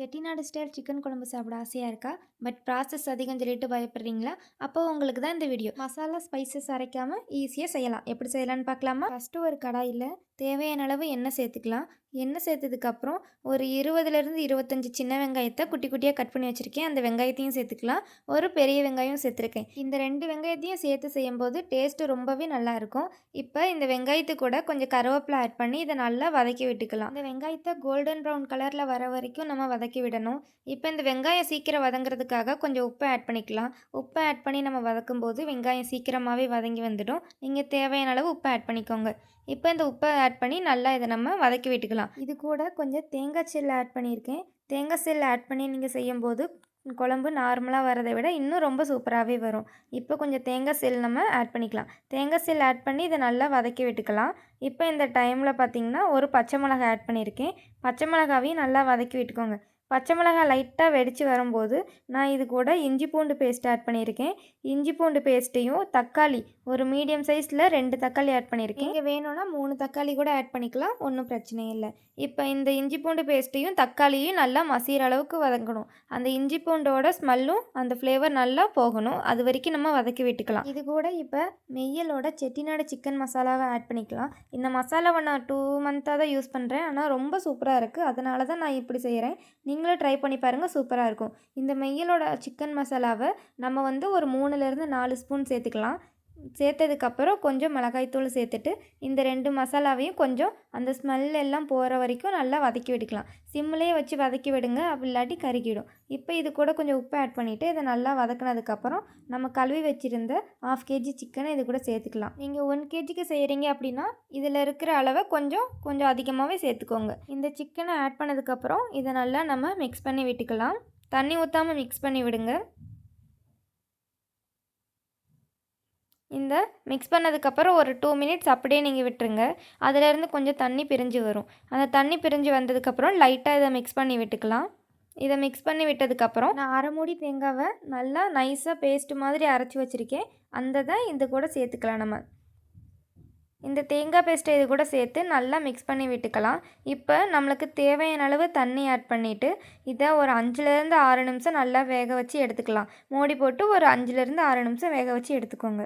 Chettinad style chicken குழம்பு சாப்பிட ஆசையாக இருக்கா? பட் ப்ராசஸ் அதிகம் சொல்லிட்டு பயப்படுறீங்களா? அப்போ உங்களுக்கு தான் இந்த வீடியோ மசாலா ஸ்பைசஸ் அரைக்காமல் ஈஸியாக செய்யலாம். எப்படி செய்யலாம்னு பார்க்கலாமா? ஃபஸ்ட்டு ஒரு கடாயில் தேவையான அளவு எண்ணெய் சேர்த்துக்கலாம். எண்ணெய் சேர்த்ததுக்கப்புறம் ஒரு இருபதுலேருந்து இருபத்தஞ்சி சின்ன வெங்காயத்தை குட்டி குட்டியாக கட் பண்ணி வச்சுருக்கேன். அந்த வெங்காயத்தையும் சேர்த்துக்கலாம். ஒரு பெரிய வெங்காயம் சேர்த்துருக்கேன். இந்த ரெண்டு வெங்காயத்தையும் சேர்த்து செய்யும்போது டேஸ்ட்டு ரொம்பவே நல்லா இருக்கும். இப்போ இந்த வெங்காயத்து கூட கொஞ்சம் கருவேப்பிலை ஆட் பண்ணி இதை நல்லா வதக்கி விட்டுக்கலாம். இந்த வெங்காயத்தை கோல்டன் ப்ரௌன் கலரில் வர வரைக்கும் நம்ம வதக்கி விடணும். இப்போ இந்த வெங்காயம் சீக்கிரம் வதங்குறதுக்காக கொஞ்சம் உப்பு ஆட் பண்ணிக்கலாம். உப்பு ஆட் பண்ணி நம்ம வதக்கும் போது வெங்காயம் சீக்கிரமாகவே வதங்கி வந்துடும். நீங்கள் தேவையான அளவு உப்பு ஆட் பண்ணிக்கோங்க. இப்போ இந்த உப்பை ஆட் பண்ணி நல்லா இதை நம்ம வதக்கி விட்டுக்கலாம். இது கூட கொஞ்சம் தேங்காய் செல்லு ஆட் பண்ணியிருக்கேன். தேங்காய் செல் ஆட் பண்ணி நீங்கள் செய்யும்போது குழம்பு நார்மலாக வரதை விட இன்னும் ரொம்ப சூப்பராகவே வரும். இப்போ கொஞ்சம் தேங்காய் செல் நம்ம ஆட் பண்ணிக்கலாம். தேங்காய் செல் ஆட் பண்ணி இதை நல்லா வதக்கி விட்டுக்கலாம். இப்போ இந்த டைமில் பார்த்திங்கன்னா ஒரு பச்சை மிளகாய் ஆட் பண்ணியிருக்கேன். பச்சை மிளகாவையும் நல்லா வதக்கி விட்டுக்கோங்க. பச்சை மிளகாய் லைட்டாக வெடித்து வரும்போது நான் இது கூட இஞ்சி பூண்டு பேஸ்ட் ஆட் பண்ணியிருக்கேன். இஞ்சி பூண்டு பேஸ்ட்டையும் தக்காளி ஒரு மீடியம் சைஸில் ரெண்டு தக்காளி ஆட் பண்ணியிருக்கேன். இங்கே வேணும்னா மூணு தக்காளி கூட ஆட் பண்ணிக்கலாம் ஒன்றும் பிரச்சனை இல்லை. இப்போ இந்த இஞ்சி பூண்டு பேஸ்ட்டையும் தக்காளியும் நல்லா மசிகிற அளவுக்கு வதங்கணும். அந்த இஞ்சி பூண்டோட ஸ்மெல்லும் அந்த ஃப்ளேவர் நல்லா போகணும். அது வரைக்கும் நம்ம வதக்கி விட்டுக்கலாம். இது கூட இப்போ மெய்யலோட செட்டிநாடு சிக்கன் மசாலாவை ஆட் பண்ணிக்கலாம். இந்த மசாலாவை நான் டூ மந்த்தாக தான் யூஸ் பண்ணுறேன் ஆனால் ரொம்ப சூப்பராக இருக்குது அதனால தான் நான் இப்படி செய்கிறேன் நீங்களும் ட்ரை பண்ணி பாருங்கள் சூப்பராக இருக்கும். இந்த மெய்யலோட சிக்கன் மசாலாவை நம்ம வந்து ஒரு மூணுலேருந்து நாலு ஸ்பூன் சேர்த்துக்கலாம். சேர்த்ததுக்கப்புறம் கொஞ்சம் மிளகாய்த்தூள் சேர்த்துட்டு இந்த ரெண்டு மசாலாவையும் கொஞ்சம் அந்த ஸ்மெல் எல்லாம் போகிற வரைக்கும் நல்லா வதக்கி விட்டுக்கலாம். சிம்லேயே வச்சு வதக்கி விடுங்க அப்படி இல்லாட்டி கருகிடும். இப்போ இது கூட கொஞ்சம் உப்பு ஆட் பண்ணிவிட்டு இதை நல்லா வதக்கினதுக்கப்புறம் நம்ம கழுவி வச்சுருந்த ஆஃப் கேஜி சிக்கனை இது கூட சேர்த்துக்கலாம். நீங்கள் ஒன் கேஜிக்கு செய்கிறீங்க அப்படின்னா இதில் இருக்கிற அளவை கொஞ்சம் கொஞ்சம் அதிகமாகவே சேர்த்துக்கோங்க. இந்த சிக்கனை ஆட் பண்ணதுக்கப்புறம் இதை நல்லா நம்ம மிக்ஸ் பண்ணி விட்டுக்கலாம். தண்ணி ஊற்றாமல் மிக்ஸ் பண்ணி விடுங்க. இந்த மிக்ஸ் பண்ணதுக்கப்புறம் ஒரு டூ மினிட்ஸ் அப்படியே நீங்கள் விட்டுருங்க. அதிலேருந்து கொஞ்சம் தண்ணி பிரிஞ்சு வரும். அந்த தண்ணி பிரிஞ்சு வந்ததுக்கப்புறம் லைட்டாக இதை மிக்ஸ் பண்ணி விட்டுக்கலாம். இதை மிக்ஸ் பண்ணி விட்டதுக்கப்புறம் நான் அரை மூடி தேங்காவை நல்லா நைஸாக பேஸ்ட் மாதிரி அரைச்சி வச்சுருக்கேன். அந்த தான் இது கூட சேர்த்துக்கலாம் நம்ம. இந்த தேங்காய் பேஸ்ட்டை இது கூட சேர்த்து நல்லா மிக்ஸ் பண்ணி விட்டுக்கலாம். இப்போ நம்மளுக்கு தேவையான அளவு தண்ணி ஆட் பண்ணிவிட்டு இதை ஒரு அஞ்சுலேருந்து ஆறு நிமிஷம் நல்லா வேக வச்சு எடுத்துக்கலாம். மூடி போட்டு ஒரு அஞ்சுலேருந்து ஆறு நிமிஷம் வேக வச்சு எடுத்துக்கோங்க.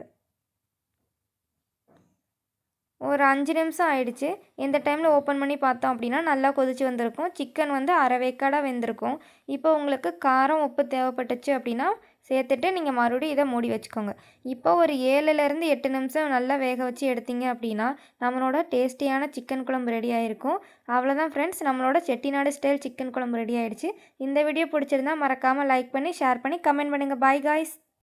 ஒரு அஞ்சு நிமிஷம் ஆயிடுச்சு. இந்த டைமில் ஓப்பன் பண்ணி பார்த்தோம் அப்படின்னா நல்லா கொதிச்சு வந்திருக்கும். சிக்கன் வந்து அரைவேக்காடாக வெந்திருக்கும். இப்போ உங்களுக்கு காரம் உப்பு தேவைப்பட்டுச்சு அப்படின்னா சேர்த்துட்டு நீங்கள் மறுபடியும் இதை மூடி வச்சுக்கோங்க. இப்போ ஒரு ஏழுலேருந்து எட்டு நிமிஷம் நல்லா வேக வச்சு எடுத்தீங்க அப்படின்னா நம்மளோட டேஸ்டியான சிக்கன் குழம்பு ரெடி ஆகிருக்கும் அவ்வளோதான் ஃப்ரெண்ட்ஸ் நம்மளோட செட்டிநாடு ஸ்டைல் சிக்கன் குழம்பு ரெடி ஆகிடுச்சு இந்த வீடியோ பிடிச்சிருந்தா மறக்காமல் லைக் பண்ணி ஷேர் பண்ணி கமெண்ட் பண்ணுங்கள் பாய் காய்ஸ்